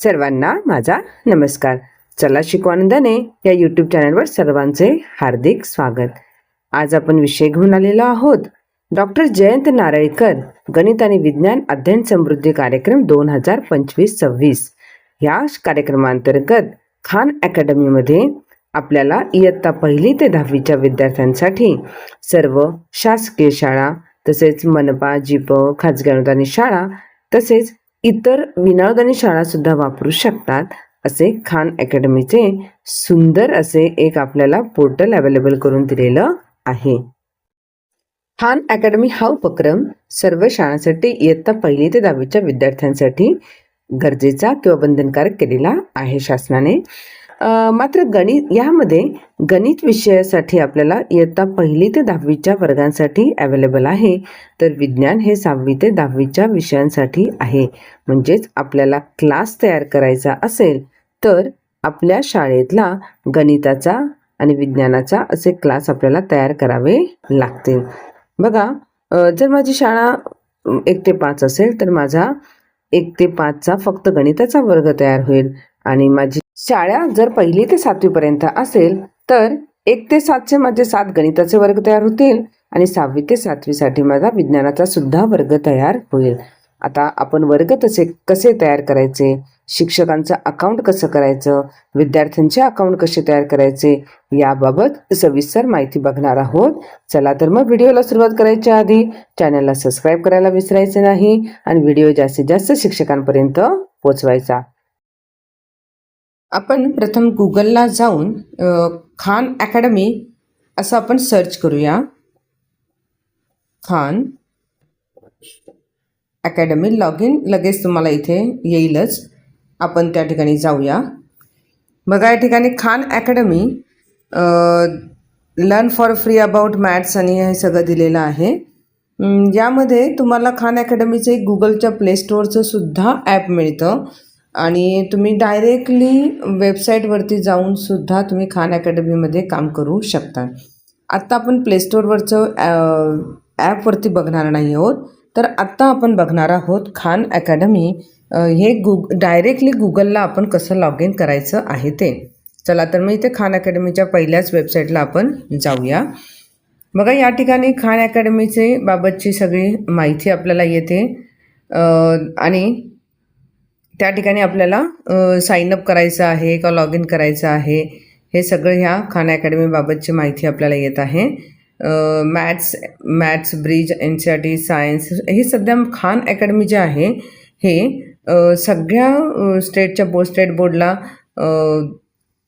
सर्वांना माझा नमस्कार. चला शिकवानंदाने या यूट्यूब चॅनलवर सर्वांचे हार्दिक स्वागत. आज आपण विषय घेऊन आलेलो आहोत. डॉक्टर जयंत नारळीकर गणित आणि विज्ञान अध्ययन समृद्धी कार्यक्रम दोन हजार पंचवीस सव्वीस. या कार्यक्रमांतर्गत खान अकॅडमीमध्ये आपल्याला इयत्ता पहिली ते दहावीच्या विद्यार्थ्यांसाठी सर्व शासकीय शाळा तसेच मनपा जीप खाजगी अनुदानित शाळा तसेच इतर विनागणी शाळा सुद्धा वापरू शकतात. असे खान अकॅडमीचे सुंदर असे एक आपल्याला पोर्टल अवेलेबल करून दिलेलं आहे. खान अकॅडमी हा उपक्रम सर्व शाळांसाठी इयत्ता पहिली ते दहावीच्या विद्यार्थ्यांसाठी गरजेचा किंवा बंधनकारक केलेला आहे शासनाने. मात्र गणित यामध्ये गणित विषयासाठी आपल्याला इयत्ता पहिली ते दहावीच्या वर्गांसाठी अवेलेबल आहे. तर विज्ञान हे सहावी ते दहावीच्या विषयांसाठी आहे. म्हणजेच आपल्याला क्लास तयार करायचा असेल तर आपल्या शाळेतला गणिताचा आणि विज्ञानाचा असे क्लास आपल्याला तयार करावे लागतील. बघा जर माझी शाळा एक ते पाच असेल तर माझा एक ते पाचचा फक्त गणिताचा वर्ग तयार होईल आणि माझी शाळा जर पहिली ते सातवीपर्यंत असेल तर एक ते सातचे माझे सात गणिताचे वर्ग तयार होतील आणि सहावी ते सातवीसाठी माझा विज्ञानाचा सुद्धा वर्ग तयार होईल. आता आपण वर्ग तसे कसे तयार करायचे? शिक्षकांचं अकाउंट कसं करायचं? विद्यार्थ्यांचे अकाउंट कसे तयार करायचे? याबाबत सविस्तर माहिती बघणार आहोत. चला तर मग व्हिडिओला सुरुवात करायच्या आधी चॅनलला सबस्क्राईब करायला विसरायचे नाही आणि व्हिडिओ जास्तीत जास्त शिक्षकांपर्यंत पोचवायचा आपण प्रथम गुगलला जाऊन खान अकॅडमी असं आपण सर्च करूया. खान अकॅडमी लॉग इन लगेच तुम्हाला इथे येईलच. आपण त्या ठिकाणी जाऊया. बघा या ठिकाणी Khan Academy learn for free about maths आणि हे सगळं दिलेलं आहे. यामध्ये तुम्हाला खान अकॅडमीचं एक गुगलच्या प्लेस्टोअरचं सुद्धा ॲप मिळतं. आणि तुम्ही डायरेक्टली वेबसाईटवरती जाऊन सुद्धा तुम्ही खान अकॅडमीमध्ये काम करू शकता. आत्ता आपण प्लेस्टोरवरचं ॲपवरती बघणार नाही आहोत. तर आत्ता आपण बघणार आहोत खान अकॅडमी हे गुग डायरेक्टली गुगलला आपण कसं लॉग इन करायचं आहे ते. चला तर मग इथे खान अकॅडमीच्या पहिल्याच वेबसाईटला आपण जाऊया. बघा या ठिकाणी खान अकॅडमीचे बाबतची सगळी माहिती आपल्याला येते. आणि त्या ठिकाणी आपल्याला साईनअप करायचं आहे का लॉग इन करायचं आहे हे सगळं ह्या खान अकॅडमीबाबतची माहिती आपल्याला येत आहे. Maths maths bridge N C R T science हे सध्या खान अकॅडमी जे आहे हे सगळ्या स्टेटच्या बोर्ड स्टेट बोर्डला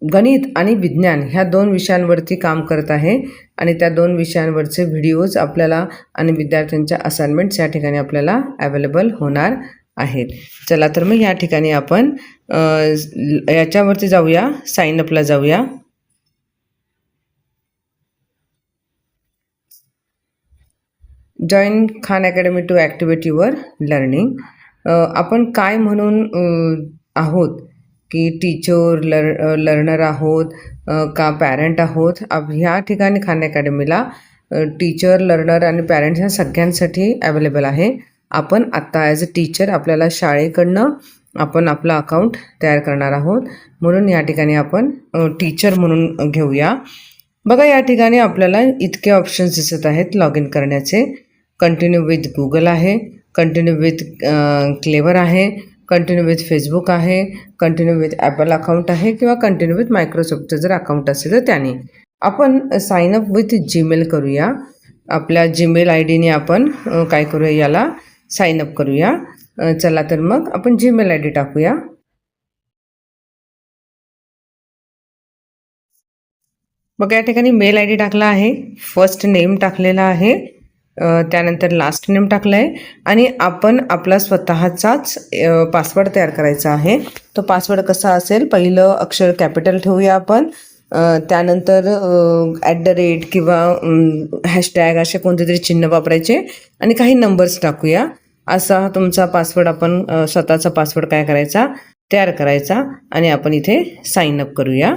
गणित आणि विज्ञान ह्या दोन विषयांवरती काम करत आहे आणि त्या दोन विषयांवरचे व्हिडिओज आपल्याला आणि विद्यार्थ्यांच्या असाइनमेंट्स या ठिकाणी आपल्याला अवेलेबल होणार आहेत. चला तर मग या ठिकाणी आपण याच्यावरती जाऊया साईनअपला जाऊया. Join Khan Academy to activate your learning आपण काय म्हणून आहोत? की टीचर लर लर्नर आहोत का पॅरेंट आहोत? ह्या ठिकाणी खान अकॅडमीला टीचर लर्नर आणि पॅरेंट्स ह्या सगळ्यांसाठी अवेलेबल आहे. आपण आत्ता ॲज अ टीचर आपल्याला शाळेकडनं आपण आपलं अकाउंट तयार करणार आहोत. म्हणून या ठिकाणी आपण टीचर म्हणून घेऊया. बघा या ठिकाणी आपल्याला इतके ऑप्शन्स दिसत आहेत लॉग इन करण्याचे. कंटिन्यू विथ गुगल आहे. कंटिन्यू विथ क्लेवर आहे. कंटिन्यू विथ फेसबुक आहे. कंटिन्यू विथ ॲपल अकाउंट आहे किंवा कंटिन्यू विथ मायक्रोसॉफ्टचं जर अकाउंट असेल तर त्याने. आपण साइन अप विथ जीमेल करूया. आपल्या जीमेल आय डीने आपण काय करूया याला? साइन अप करूया. चला तर मग आपण जीमेल आय डी टाकूया. मग या ठिकाणी मेल आय डी टाकला आहे. फर्स्ट नेम टाकलेला आहे. त्यानंतर लास्ट नेम टाकला आहे आणि आपण आपला स्वतःचाच पासवर्ड तयार करायचा आहे. तो पासवर्ड कसा असेल? पहिलं अक्षर कॅपिटल ठेवूया आपण. त्यानंतर ॲट द रेट किंवा हॅशटॅग असे कोणते तरी चिन्ह वापरायचे. आणि काही नंबर्स टाकूया. असा तुमचा पासवर्ड आपण स्वतःचा पासवर्ड काय करायचा? तयार करायचा आणि आपण इथे साइन अप करूया.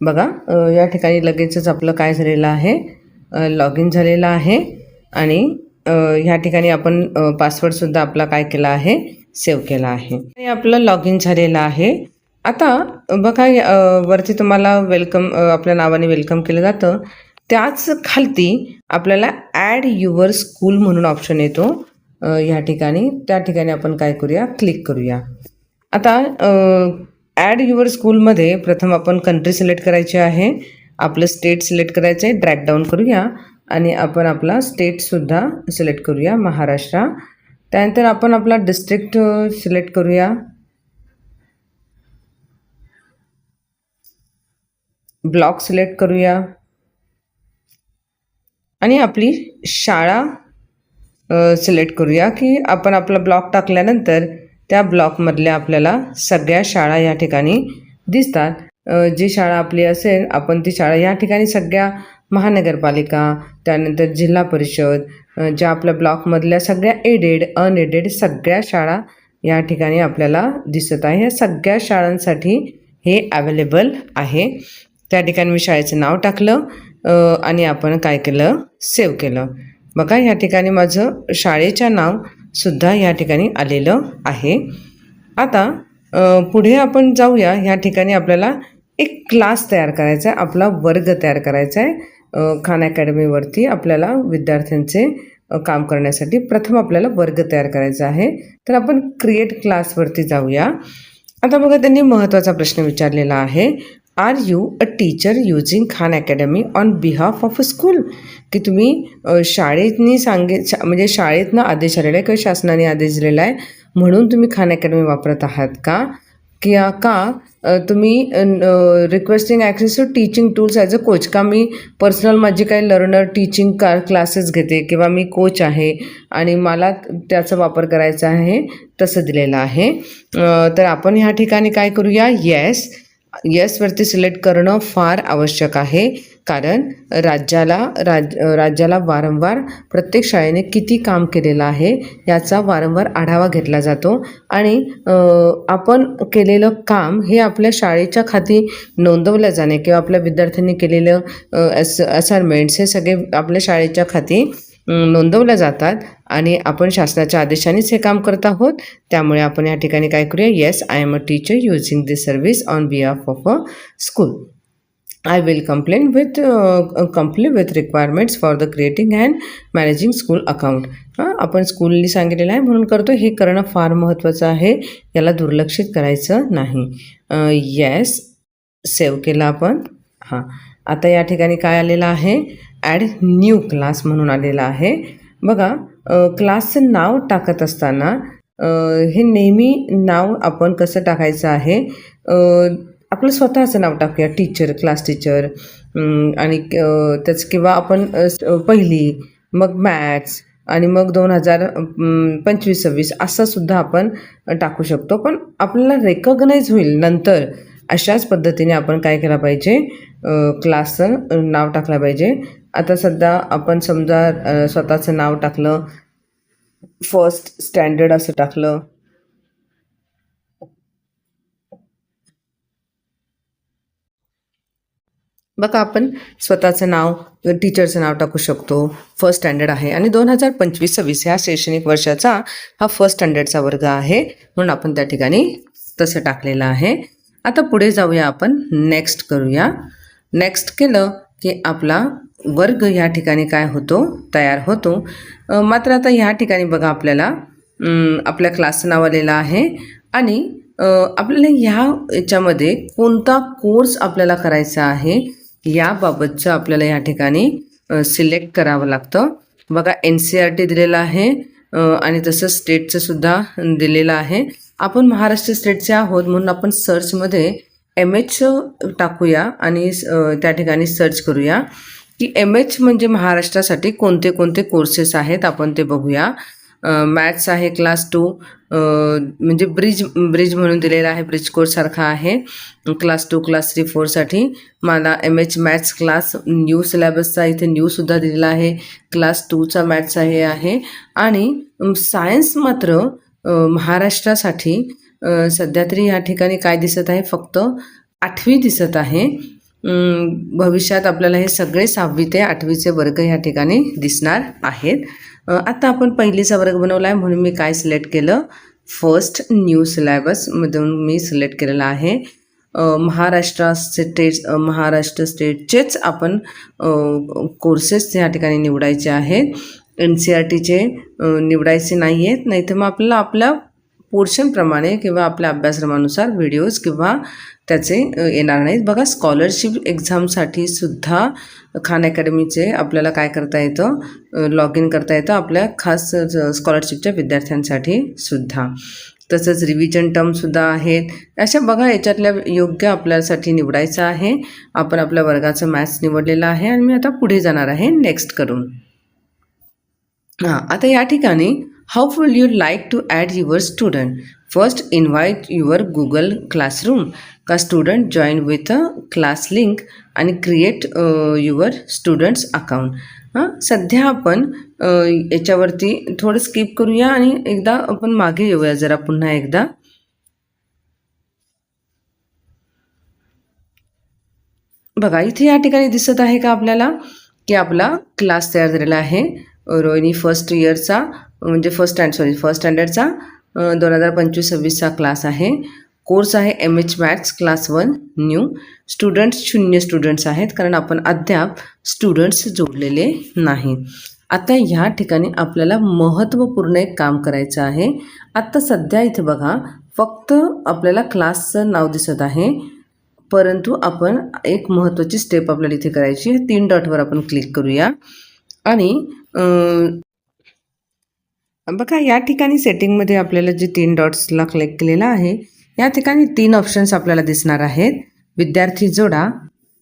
बघा या ठिकाणी लगेचच आपलं काय झालेलं आहे? लॉग इन झालेलं आहे आणि ह्या ठिकाणी आपण पासवर्डसुद्धा आपला काय केला आहे? सेव्ह केला आहे. आणि आपलं लॉग इन झालेलं आहे. आता बघा वरती तुम्हाला वेलकम आपल्या नावाने वेलकम केलं जातं. त्याच खालती आपल्याला ॲड युअर स्कूल म्हणून ऑप्शन येतो. ह्या ठिकाणी. त्या ठिकाणी आपण काय करूया? क्लिक करूया. आता ॲड युअर स्कूलमध्ये प्रथम आपण कंट्री सिलेक्ट करायची आहे. आपलं स्टेट सिलेक्ट करायचं आहे. ड्रॅक डाऊन करूया. आणि आपण आपला स्टेटसुद्धा सिलेक्ट करूया. महाराष्ट्र. त्यानंतर आपण आपला डिस्ट्रिक्ट सिलेक्ट करूया. ब्लॉक सिलेक्ट करूया. आणि आपली शाळा सिलेक्ट करूया की आपण आपला ब्लॉक टाकल्यानंतर त्या ब्लॉकमधल्या आपल्याला सगळ्या शाळा या ठिकाणी दिसतात. जी शाळा आपली असेल आपण ती शाळा या ठिकाणी सगळ्या महानगरपालिका त्यानंतर जिल्हा परिषद ज्या आपल्या ब्लॉकमधल्या सगळ्या एडेड अनएडेड सगळ्या शाळा या ठिकाणी आपल्याला दिसत आहे. या सगळ्या शाळांसाठी हे अवेलेबल आहे. त्या ठिकाणी मी शाळेचं नाव टाकलं. आणि आपण काय केलं? सेव्ह केलं. बघा या ठिकाणी माझं शाळेचं नावसुद्धा या ठिकाणी आलेलं आहे. आता पुढे आपण जाऊया. ह्या ठिकाणी आपल्याला एक क्लास तयार करायचा आहे. आपला वर्ग तयार करायचा आहे. खान अकॅडमीवरती आपल्याला विद्यार्थ्यांचे काम करण्यासाठी प्रथम आपल्याला वर्ग तयार करायचा आहे. तर आपण क्रिएट क्लासवरती जाऊया. आता बघा त्यांनी महत्त्वाचा प्रश्न विचारलेला आहे. Are you a teacher using Khan Academy on behalf of a school की तुम्ही शाळेतनी सांगे शा म्हणजे शाळेतनं आदेश आलेला आहे किंवा शासनाने आदेश दिलेला आहे? म्हणून तुम्ही खान अकॅडमी वापरत आहात का? किंवा का तुम्ही requesting access to teaching tools as a coach का? मी पर्सनल माझी काही लर्नर टीचिंग का क्लासेस घेते किंवा मी कोच आहे आणि मला त्याचा वापर करायचा आहे तसं दिलेलं आहे. तर आपण ह्या ठिकाणी काय करूया? येस येसवरती सिलेक्ट करणं फार आवश्यक आहे. कारण राज्याला राज राज्याला वारंवार प्रत्येक शाळेने किती काम केलेलं आहे याचा वारंवार आढावा घेतला जातो. आणि आपण केलेलं काम हे आपल्या शाळेच्या खाती नोंदवलं जाणे किंवा आपल्या विद्यार्थ्यांनी केलेलं अस असाइनमेंट्स हे सगळे आपल्या शाळेच्या खाती नोंदवल्या जातात आणि आपण शासनाच्या आदेशानेच हे काम करत आहोत. त्यामुळे आपण या ठिकाणी काय करूया? Yes I am a teacher using this service on behalf of a school I will complain with complete with requirements for the creating and managing school account हां आपण स्कूलनी सांगितलेलं आहे. म्हणून करतो. हे करणं फार महत्त्वाचं आहे. याला दुर्लक्षित करायचं नाही. येस सेव्ह केलं आपण. हां. आता या ठिकाणी काय आलेलं आहे? ॲड न्यू क्लास म्हणून आलेला आहे. बघा क्लासचं नाव टाकत असताना हे नेहमी नाव आपण कसं टाकायचं आहे? आपलं स्वतःचं नाव टाकूया टीचर क्लास टीचर आणि त्याच किंवा आपण पहिली मग मॅथ्स आणि मग दोन हजार पंचवीस सव्वीस असंसुद्धा आपण टाकू शकतो. पण आपल्याला रेकॉग्नाईज होईल नंतर अशाच पद्धतीने आपण काय केलं पाहिजे? क्लासचं नाव टाकलं पाहिजे. आता सध्या आपण समजा स्वतःचं नाव टाकलं फर्स्ट स्टँडर्ड असं टाकलं. बघा आपण स्वतःचं नाव टीचरचं नाव टाकू शकतो. फर्स्ट स्टँडर्ड आहे. आणि दोन हजार पंचवीस सव्वीस ह्या शैक्षणिक वर्षाचा हा फर्स्ट स्टँडर्डचा वर्ग आहे. म्हणून आपण त्या ठिकाणी तसं टाकलेलं आहे. आता पुढे जाऊया आपण. नेक्स्ट करूया. नेक्स्ट केलं की आपला वर्ग ह्या ठिकाणी काय होतो? तयार होतो. मात्र आता ह्या ठिकाणी बघा आपल्याला आपल्या क्लास नाव आलेला आहे. आणि आपल्याला ह्या याच्यामध्ये कोणता कोर्स आपल्याला करायचा आहे याबाबतचं आपल्याला या ठिकाणी सिलेक्ट करावं लागतं. बघा एन सी आर टी दिलेलं आहे. आणि तसं स्टेटचं सुद्धा दिलेलं आहे. आपण महाराष्ट्र स्टेटचे आहोत म्हणून आपण सर्चमध्ये एम एच टाकूया आणि त्या ठिकाणी सर्च करूया. की एम एच म्हणजे महाराष्ट्रासाठी कोणते कोणते कोर्सेस आहेत आपण ते बघूया. मॅथ्स आहे क्लास टू म्हणजे ब्रिज ब्रिज म्हणून दिलेला आहे ब्रिज कोर्ससारखा आहे. क्लास टू क्लास थ्री फोरसाठी मला M H maths class new सिलेबसचा इथे न्यूसुद्धा दिलेला आहे. क्लास टूचा मॅथ्स हे आहे. आणि सायन्स मात्र महाराष्ट्रासाठी सध्या तरी या ठिकाणी काय दिसत आहे? फक्त आठवी दिसत आहे. भविष्यात आपल्याला हे सगळे सहावी ते आठवीचे वर्ग या ठिकाणी दिसणार आहेत. आता आपण पहिलीचा वर्ग बनवला आहे म्हणून मी काय सिलेक्ट केलं? फर्स्ट न्यू सिलेबसमधून मी सिलेक्ट केलेला आहे. महाराष्ट्र स्टेट महाराष्ट्र स्टेटचेच आपण कोर्सेस या ठिकाणी निवडायचे आहेत. एन सी आर टीचे निवडायचे नाही आहेत नाही तर मग आपल्याला आपल्या पोर्शनप्रमाणे किंवा आपल्या अभ्यासक्रमानुसार व्हिडिओज किंवा त्याचे येणार नाहीत. बघा स्कॉलरशिप एक्झामसाठी सुद्धा खान अकॅडमीचे आपल्याला काय करता येतं? लॉग इन करता येतं आपल्या खास स्कॉलरशिपच्या विद्यार्थ्यांसाठी सुद्धा. तसंच रिव्हिजन टर्मसुद्धा आहेत. अशा बघा याच्यातल्या योग्य आपल्यासाठी निवडायचं आहे. आपण आपल्या वर्गाचं मॅथ्स निवडलेलं आहे आणि मी आता पुढे जाणार आहे नेक्स्ट करून. हां आता या ठिकाणी how you like like to your your student first your your Google classroom का student join with a class link आणि क्रिएट युअर स्टुडंट्स account. हां सध्या आपण याच्यावरती थोडं स्किप करूया आणि एकदा आपण मागे येऊया जरा पुन्हा एकदा. बघा इथे या ठिकाणी दिसत आहे का आपल्याला? की आपला क्लास तयार झालेला आहे. रोहिणी फर्स्ट इयरचा म्हणजे फर्स्ट स्टँड सॉरी फर्स्ट स्टँडर्डचा दोन हजार पंचवीस सव्वीसचा क्लास आहे. कोर्स आहे M H maths class one new students शून्य स्टुडंट्स आहेत कारण आपण अद्याप स्टुडंट्स जोडलेले नाही. आता ह्या ठिकाणी आपल्याला महत्त्वपूर्ण एक काम करायचं आहे. आत्ता सध्या इथे बघा फक्त आपल्याला क्लासचं नाव दिसत आहे परंतु आपण एक महत्त्वाची स्टेप आपल्याला इथे करायची आहे. तीन डॉटवर आपण क्लिक करूया. आणि बघा या ठिकाणी सेटिंगमध्ये आपल्याला जे तीन डॉट्सला क्लिक केलेलं आहे या ठिकाणी तीन ऑप्शन्स आपल्याला दिसणार आहेत. विद्यार्थी जोडा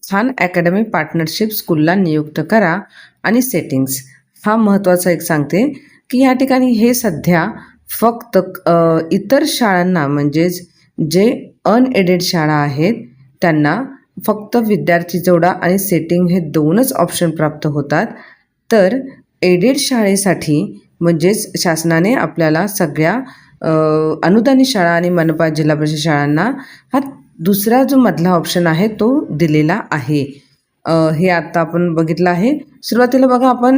छान अकॅडमी पार्टनरशिप स्कूलला नियुक्त करा आणि सेटिंग्स हा महत्त्वाचा एक सांगते की या ठिकाणी हे सध्या फक्त इतर शाळांना म्हणजेच जे अनएडेड शाळा आहेत त्यांना फक्त विद्यार्थी जोडा आणि सेटिंग हे दोनच ऑप्शन प्राप्त होतात. तर एडेड शाळेसाठी म्हणजेच शासनाने आपल्याला सगळ्या अनुदानित शाळा आणि मनपा जिल्हा परिषद शाळांना हा दुसरा जो मधला ऑप्शन आहे तो दिलेला आहे. हे आत्ता आपण बघितलं आहे. सुरुवातीला बघा आपण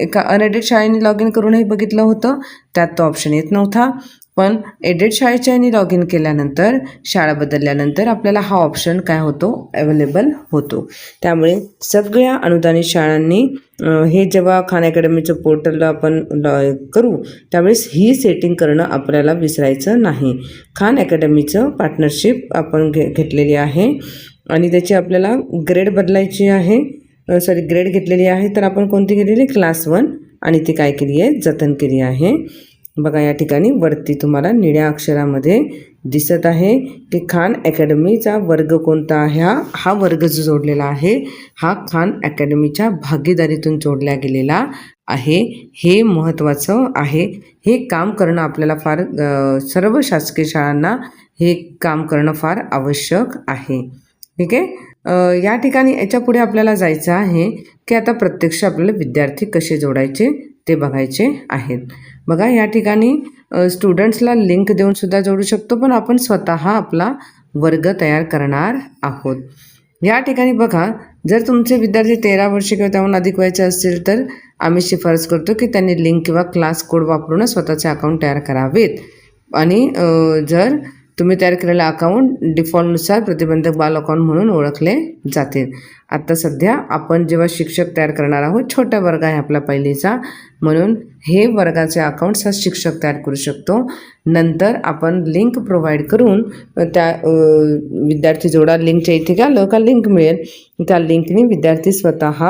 एका अनएडेड शाळेने लॉग इन करूनही बघितलं होतं. त्यात तो ऑप्शन येत नव्हता. पण एडेड शाळेच्या यांनी लॉग इन केल्यानंतर शाळा बदलल्यानंतर आपल्याला हा ऑप्शन काय होतो? अवेलेबल होतो. त्यामुळे सगळ्या अनुदानित शाळांनी हे जेव्हा खान अकॅडमीचं पोर्टलला आपण लॉ- करू त्यावेळेस ही सेटिंग करणं आपल्याला विसरायचं नाही. खान अकॅडमीचं पार्टनरशिप आपण घे घेतलेली आहे. आणि त्याची आपल्याला ग्रेड बदलायची आहे. सॉरी ग्रेड घेतलेली आहे. तर आपण कोणती केलेली? क्लास वन आणि ती काय केली आहे? जतन केली आहे. बघा या ठिकाणी वरती तुम्हाला निळ्या अक्षरामध्ये दिसत आहे की खान अकॅडमीचा वर्ग कोणता आहे? हा हा वर्ग जो जोडलेला आहे हा खान अकॅडमीच्या भागीदारीतून जोडला गेलेला आहे. हे महत्त्वाचं आहे. हे काम करणं आपल्याला फार सर्व शासकीय शाळांना हे काम करणं फार आवश्यक आहे. ठीक आहे? या ठिकाणी याच्यापुढे आपल्याला जायचं आहे की आता प्रत्यक्ष आपल्याला विद्यार्थी कसे जोडायचे ते बघायचे आहेत. बघा या ठिकाणी स्टुडंट्सला लिंक देऊन सुद्धा जोडू शकतो पण आपण स्वतः आपला वर्ग तयार करणार आहोत. या ठिकाणी बघा जर तुमचे विद्यार्थी तेरा वर्षे किंवा त्याहून अधिक व्हायचे असतील तर आम्ही शिफारस करतो की त्यांनी लिंक किंवा क्लास कोड वापरूनच स्वतःचे अकाउंट तयार करावेत. आणि जर तुम्ही तयार केलेलं अकाउंट डिफॉल्टनुसार प्रतिबंधक बाल अकाउंट म्हणून ओळखले जाते आत्ता सध्या आपण जेव्हा शिक्षक तयार करणार आहोत छोटा वर्ग आहे आपला पहिलीचा म्हणून हे वर्गाचे अकाउंट्स हा शिक्षक तयार करू शकतो. नंतर आपण लिंक प्रोव्हाइड करून त्या विद्यार्थी जोडा लिंकच्या इथे गेलं का लिंक मिळेल? त्या लिंकने विद्यार्थी स्वतः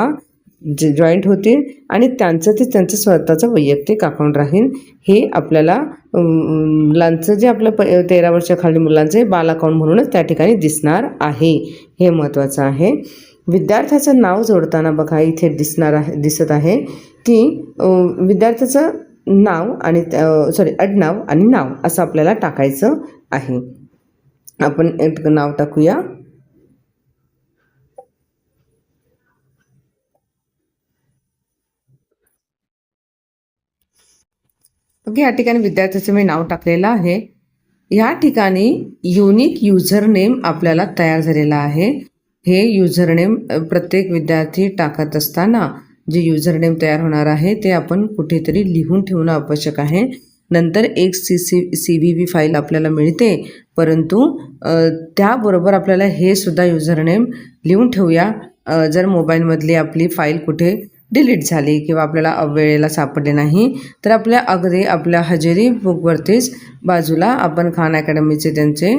जे जॉईंट होतील आणि त्यांचं ते त्यांचं स्वतःचं वैयक्तिक अकाउंट राहील. हे आपल्याला मुलांचं जे आपलं प तेरा वर्षाखाली मुलांचं बाल अकाउंट म्हणूनच त्या ठिकाणी दिसणार आहे. हे महत्त्वाचं आहे. विद्यार्थ्याचं नाव जोडताना बघा इथे दिसणार आहे दिसत आहे की विद्यार्थ्याचं नाव आणि सॉरी अडनाव आणि नाव असं आपल्याला टाकायचं आहे. आपण एक नाव टाकूया. ओके या ठिकाणी विद्यार्थ्याचं मी नाव टाकलेलं आहे. या ठिकाणी युनिक युझर नेम आपल्याला तयार झालेला आहे. हे युझर नेम प्रत्येक विद्यार्थी टाकत असताना जे युजरनेम तयार होणार आहे ते आपण कुठेतरी लिहून ठेवणं आवश्यक आहे. नंतर एक C C C V V file आपल्याला मिळते परंतु त्याबरोबर आपल्याला हे सुद्धा युजरनेम लिहून ठेवूया. जर मोबाईलमधली आपली फाईल कुठे डिलीट झाली किंवा आपल्याला वेळेला सापडले नाही तर आपल्या अगदी आपल्या हजेरी बुकवरतीच बाजूला आपण खान अकॅडमीचे त्यांचे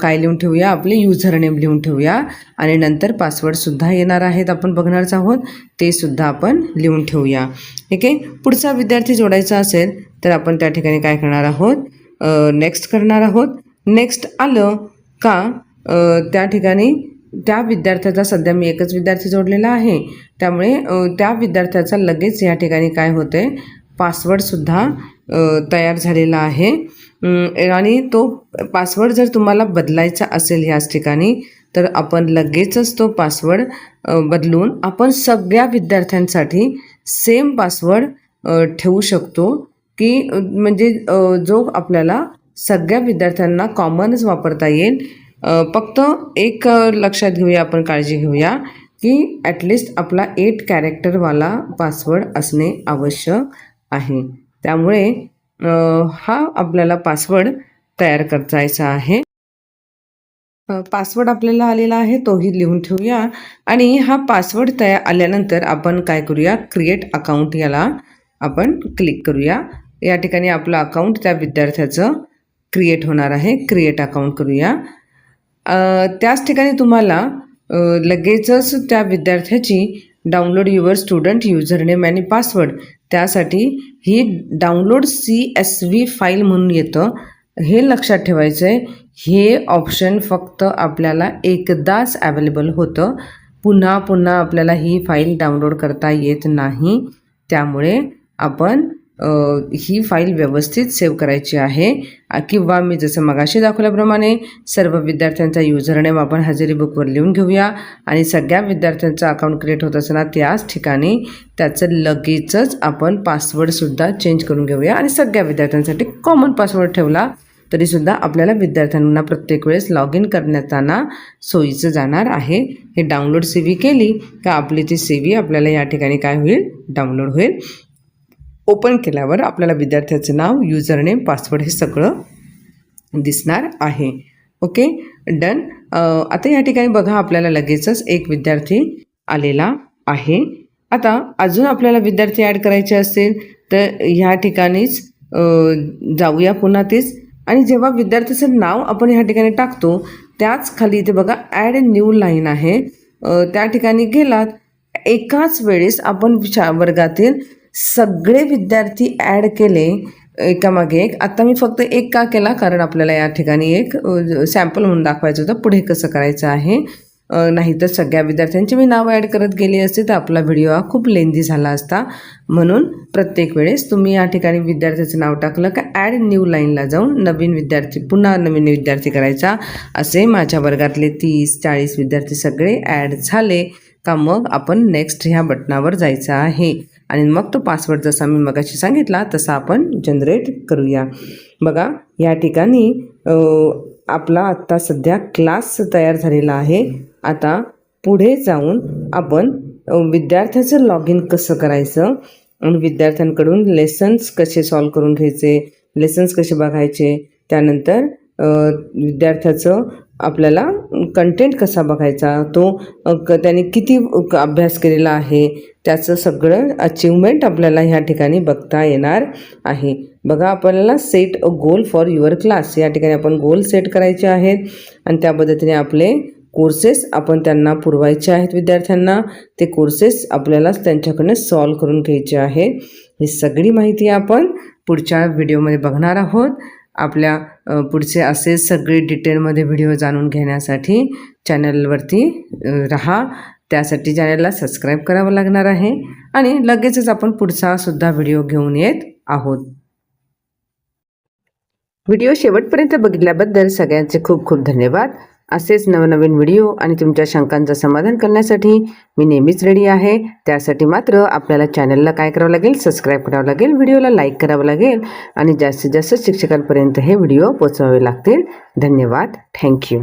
काय लिहून ठेवूया? आपले युजरनेम लिहून ठेवूया. आणि नंतर पासवर्डसुद्धा येणार आहेत आपण बघणारच आहोत. ते सुद्धा आपण लिहून ठेवूया. ठीक आहे? पुढचा विद्यार्थी जोडायचा असेल तर आपण त्या ठिकाणी काय करणार आहोत? नेक्स्ट करणार आहोत. नेक्स्ट आलं का त्या ठिकाणी त्या विद्यार्थ्याचा सध्या मी एकच विद्यार्थी जोडलेला आहे. त्यामुळे त्या विद्यार्थ्याचा लगेच या ठिकाणी काय होते पासवर्डसुद्धा तयार झालेला आहे. आणि तो पासवर्ड जर तुम्हाला बदलायचा असेल ह्याच ठिकाणी तर आपण लगेचच तो पासवर्ड बदलून आपण सगळ्या विद्यार्थ्यांसाठी सेम पासवर्ड ठेवू शकतो की म्हणजे जो आपल्याला सगळ्या विद्यार्थ्यांना कॉमनच वापरता येईल. फक्त एक लक्षात घेऊया आपण काळजी घेऊया की ॲटलिस्ट आपला एट कॅरेक्टरवाला पासवर्ड असणे आवश्यक आहे. त्यामुळे हा आपल्याला पासवर्ड तयार करायचा आहे. पासवर्ड आपल्याला आलेला आहे तोही लिहून ठेवूया. आणि हा पासवर्ड तयार आल्यानंतर आपण काय करूया? क्रिएट अकाउंट याला आपण क्लिक करूया. या ठिकाणी आपलं अकाउंट त्या विद्यार्थ्याचं क्रिएट होणार आहे. क्रिएट अकाउंट करूया. त्याच ठिकाणी तुम्हाला लगेचच त्या विद्यार्थ्याची डाउनलोड युअर स्टुडंट युझरनेम आणि पासवर्ड त्यासाठी ही download C S V file म्हणून येतं. हे लक्षात ठेवायचं आहे हे ऑप्शन फक्त आपल्याला एकदाच अवेलेबल होतं. पुन्हा पुन्हा आपल्याला ही फाईल डाउनलोड करता येत नाही. त्यामुळे आपण ही फाईल व्यवस्थित सेव्ह करायची आहे. किंवा मी जसं मगाशी दाखवल्याप्रमाणे सर्व विद्यार्थ्यांचा युजरनेम आपण हजेरी बुकवर लिहून घेऊया. आणि सगळ्या विद्यार्थ्यांचं अकाउंट क्रिएट होत असताना त्याच ठिकाणी त्याचं लगेचच आपण पासवर्डसुद्धा चेंज करून घेऊया. आणि सगळ्या विद्यार्थ्यांसाठी कॉमन पासवर्ड ठेवला तरीसुद्धा आपल्याला विद्यार्थ्यांना प्रत्येक वेळेस लॉग इन करण्याताना सोयीचं जाणार आहे. हे डाउनलोड सी व्ही केली का आपली ती सी व्ही आपल्याला या ठिकाणी काय होईल? डाउनलोड होईल. ओपन केल्यावर आपल्याला विद्यार्थ्याचं नाव युजरनेम पासवर्ड हे सगळं दिसणार आहे. ओके? डन. आता या ठिकाणी बघा आपल्याला लगेचच एक विद्यार्थी आलेला आहे. आता अजून आपल्याला विद्यार्थी ॲड करायचे असेल तर ह्या ठिकाणीच जाऊया पुन्हा तेच. आणि जेव्हा विद्यार्थ्याचं नाव आपण ह्या ठिकाणी टाकतो त्याच खाली इथे बघा ॲड न्यू लाईन आहे. त्या ठिकाणी गेलात. एकाच वेळेस आपण शा वर्गातील सगळे विद्यार्थी ॲड केले एकामागे एक. आत्ता मी फक्त एक का केला? कारण आपल्याला या ठिकाणी एक सॅम्पल म्हणून दाखवायचं होतं. पुढे कसं करायचं आहे? नाहीतर सगळ्या विद्यार्थ्यांची मी नावं ॲड करत गेली असते तर आपला व्हिडिओ हा खूप लेंदी झाला असता. म्हणून प्रत्येक वेळेस तुम्ही या ठिकाणी विद्यार्थ्याचं नाव टाकलं का ॲड न्यू लाईनला जाऊन नवीन विद्यार्थी पुन्हा नवीन विद्यार्थी करायचा. असे माझ्या वर्गातले तीस चाळीस विद्यार्थी सगळे ॲड झाले. का मग आपण नेक्स्ट ह्या बटनावर जायचं आहे. आणि मग तो पासवर्ड जसा मी मगाशी सांगितला तसा आपण जनरेट करूया. बघा या ठिकाणी आपला आत्ता सध्या क्लास तयार झालेला आहे. आता पुढे जाऊन आपण विद्यार्थ्याचं लॉग इन कसं करायचं आणि विद्यार्थ्यांकडून लेसन्स कसे सॉल्व करून घ्यायचे लेसन्स कसे बघायचे त्यानंतर विद्यार्थ्याचं आपल्याला कंटेंट कसा बघायचा? तो क त्याने किती क- अभ्यास केलेला आहे? त्याचं सगळं अचिव्हमेंट आपल्याला ह्या ठिकाणी बघता येणार आहे. बघा आपल्याला set a goal for your class या ठिकाणी आपण गोल सेट करायचे आहेत आणि त्या पद्धतीने आपले कोर्सेस आपण त्यांना पुरवायचे आहेत विद्यार्थ्यांना. ते कोर्सेस आपल्याला त्यांच्याकडनं सॉल्व करून घ्यायचे आहे. ही सगळी माहिती आपण पुढच्या व्हिडिओमध्ये बघणार आहोत. आपल्या पुढचे असे सगळे डिटेलमध्ये व्हिडिओ जाणून घेण्यासाठी चॅनलवरती रहा राहा. त्यासाठी चॅनलला सबस्क्राईब करावं लागणार आहे आणि लगेचच आपण पुढचा सुद्धा व्हिडिओ घेऊन येत आहोत. व्हिडिओ शेवटपर्यंत बघितल्याबद्दल सगळ्यांचे खूप खूप धन्यवाद. असेच नवनवीन व्हिडिओ आणि तुमच्या शंकांचं समाधान करण्यासाठी मी नेहमीच रेडी आहे. त्यासाठी मात्र आपल्याला चॅनलला काय करावं लागेल? सबस्क्राईब करावं लागेल. व्हिडिओला लाईक करावं लागेल. आणि जास्तीत जास्त शिक्षकांपर्यंत हे व्हिडिओ पोचवावे लागतील. धन्यवाद. थँक्यू